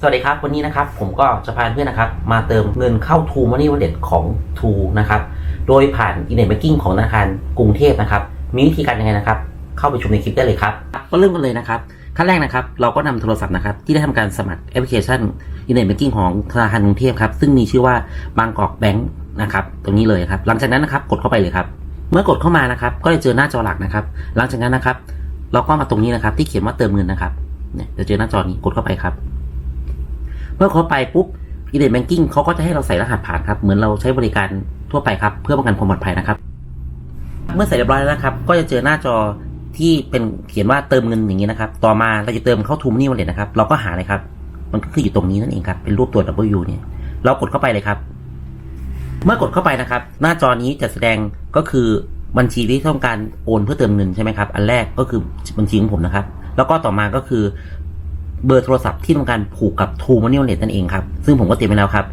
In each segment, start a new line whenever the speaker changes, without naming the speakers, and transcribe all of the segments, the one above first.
สวัสดีครับ วันนี้นะครับผมก็จะพาเพื่อนนะครับ มาเติมเงินเข้า True Money Wallet ของ True นะครับ โดยผ่าน Internet Banking ของธนาคารกรุงเทพนะครับ มีวิธีการยังไงนะครับ เข้าไปชมในคลิปได้เลยครับ ก็เริ่มกันเลยนะครับขั้นแรกนะครับ เราก็นำโทรศัพท์นะครับ ที่ได้ทำการสมัครแอปพลิเคชัน Internet Banking ของธนาคารกรุงเทพครับ ซึ่งมีชื่อว่าบางกอกแบงค์นะครับ ตรงนี้เลยครับ หลังจากนั้นนะครับ กดเข้าไปเลยครับ เมื่อกดเข้ามานะครับ ก็จะเจอหน้าจอหลักนะครับ หลังจากนั้นนะครับ เราก็มาตรงนี้นะครับ ที่เขียนว่าเติมเงินนะครับ เนี่ยจะเจอหน้าจอนี้กดเข้าไปครับ เมื่อเข้าไปปุ๊บอินเทอร์แบงกิ้งเขาก็จะให้เราใส่รหัสผ่านครับ เหมือนเราใช้บริการทั่วไปครับ เพื่อป้องกันความปลอดภัยนะครับ เมื่อใส่เรียบร้อยแล้วนะครับ ก็จะเจอหน้าจอที่เป็นเขียนว่าเติมเงินอย่างนี้นะครับ ต่อมาเราจะเติมเข้าทูมนี่วันเด็นะครับ เราก็หาเลยครับ มันก็คืออยู่ตรงนี้นั่นเองครับ เป็นรูปตัว W เนี่ย เรากดเข้าไปเลยครับ เมื่อกดเข้าไปนะครับ หน้าจอนี้จะแสดงก็คือบัญชีที่ต้องการโอนเพื่อเติมเงินใช่ไหมครับ อันแรกก็คือบัญชีของผมนะครับ แล้วก็ต่อมาก็คือเบอร์โทรศัพท์ที่ต้องการผูกกับ True Money Wallet นั่นเองครับ ซึ่งผมก็เตรียมไว้แล้วครับ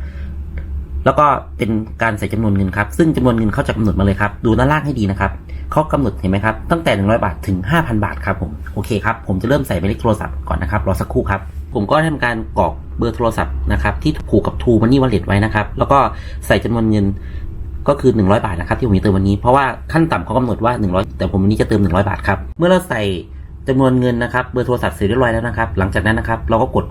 แล้วก็เป็นการใส่จำนวนเงินครับ ซึ่งจำนวนเงินเขาจะกำหนดมาเลยครับ ดูด้านล่างให้ดีนะครับเขากำหนดเห็นไหมครับ ตั้งแต่ 100 บาทถึง 5,000 บาทครับผม โอเคครับ ผมจะเริ่มใส่หมายเลขโทรศัพท์ก่อนนะครับ รอสักครู่ครับ ผมก็ทำการกรอกเบอร์โทรศัพท์นะครับที่ผูกกับ True Money Wallet ไว้นะครับ แล้วก็ใส่จำนวนเงินก็คือ 100 บาทนะครับที่ผมจะเติมวันนี้ เพราะว่าขั้นต่ำเขากำหนดว่า 100 แต่ผมวันนี้จะเติม 100 บาทครับ เมื่อเราใส่ จำนวนเงินนะครับเบอร์โทรศัพท์เสร็จเรียบร้อยแล้วนะครับ หลังจากนั้นนะครับ เราก็กด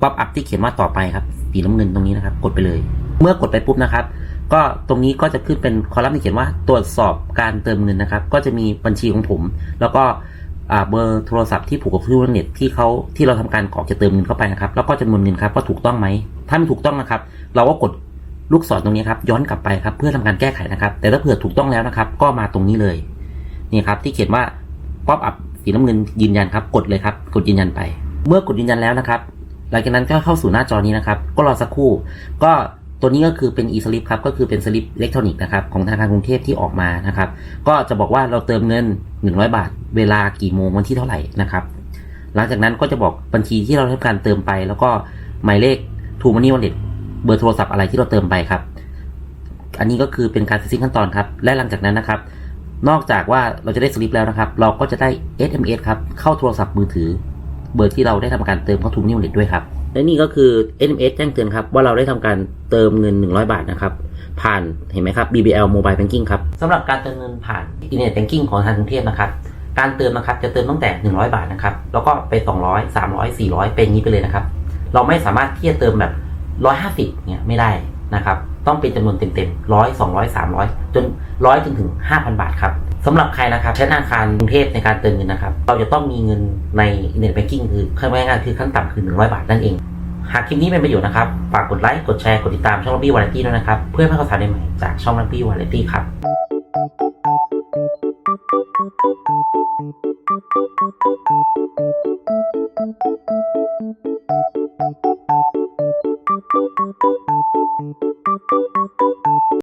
ป๊อปอัพที่เขียนว่าต่อไปครับสีน้ำเงินตรงนี้นะครับ กดไปเลย เมื่อกดไปปุ๊บนะครับ ก็ตรงนี้ก็จะขึ้นเป็นคอลัมน์ที่เขียนว่าตรวจสอบการเติมเงินนะครับ ก็จะมีบัญชีของผม แล้วก็เบอร์โทรศัพท์ที่ผูกกับทูเน็ตที่เขาที่เราทำการกรอกจะเติมเงินเข้าไปนะครับ แล้วก็จำนวนเงินครับว่าถูกต้องไหมถ้าไม่ถูกต้องนะครับ เราก็กดลูกศรตรงนี้ครับย้อนกลับไปครับ เพื่อทำการแก้ไขนะครับ แต่ถ้าเผื่อถูกต้องแล้วนะครับ ก็มาตรงนี้เลยนี่ครับที่เขียนว่าป๊อปอัพ สีน้ำเงินยืนยันครับ กดเลยครับ กดยืนยันไป เมื่อกดยืนยันแล้วนะครับ หลังจากนั้นก็เข้าสู่หน้าจอนี้นะครับ ก็รอสักครู่ ก็ตัวนี้ก็คือเป็น e-slip ครับ ก็คือเป็นสลิปอิเล็กทรอนิกส์นะครับของธนาคารกรุงเทพที่ออกมานะครับ ก็จะบอกว่าเราเติมเงิน 100 บาท เวลากี่โมงวันที่เท่าไหร่นะครับ หลังจากนั้นก็จะบอกบัญชีที่เราทำการเติมไป แล้วก็หมายเลข True Money Wallet เบอร์โทรศัพท์อะไรที่เราเติมไปครับ อันนี้ก็คือเป็นการเสร็จสิ้นขั้นตอนครับ และหลังจากนั้นนะครับ นอกจากว่าเราจะได้สลิปแล้วนะครับ เราก็จะได้ SMS ครับ เข้าโทรศัพท์มือถือ เบอร์ที่เราได้ทำการเติมเข้าทูมินิวเล็ตด้วยครับ และนี่ก็คือ SMS แจ้งเตือนครับ ว่าเราได้ทำการเติมเงิน 100 บาทนะครับ ผ่านเห็นไหมครับ BBL Mobile Banking ครับสำหรับการเติมเงินผ่าน Internet Banking ของทางกรุงเทพนะครับการเติมนะครับจะเติมตั้งแต่ 100 บาทนะครับแล้วก็ไป 200 300 400 เป็นอย่างนี้ไปเลยนะครับ เราไม่สามารถที่จะเติมแบบ 150เนี่ยไม่ได้นะครับ ต้องเป็นจำนวนเต็มๆร้อยสองร้อยสามร้อยจนร้อยจนถึงห้าพันบาทครับสำหรับใครนะครับใช้ธนาคารกรุงเทพในการเติมเงินนะครับ เราจะต้องมีเงินในเทอร์เน็ตแบงกิ้งคือขั้นง่ายๆคือขั้นต่ำคือ 100 บาทนั่นเอง หากคลิปนี้เป็นประโยชน์นะครับ ฝากกดไลค์ กดแชร์ กดติดตามช่องลับบี้วาไรตี้ด้วยนะครับ เพื่อไม่ให้ข่าวสารใหม่ๆจากช่องลับบี้วาไรตี้ครับ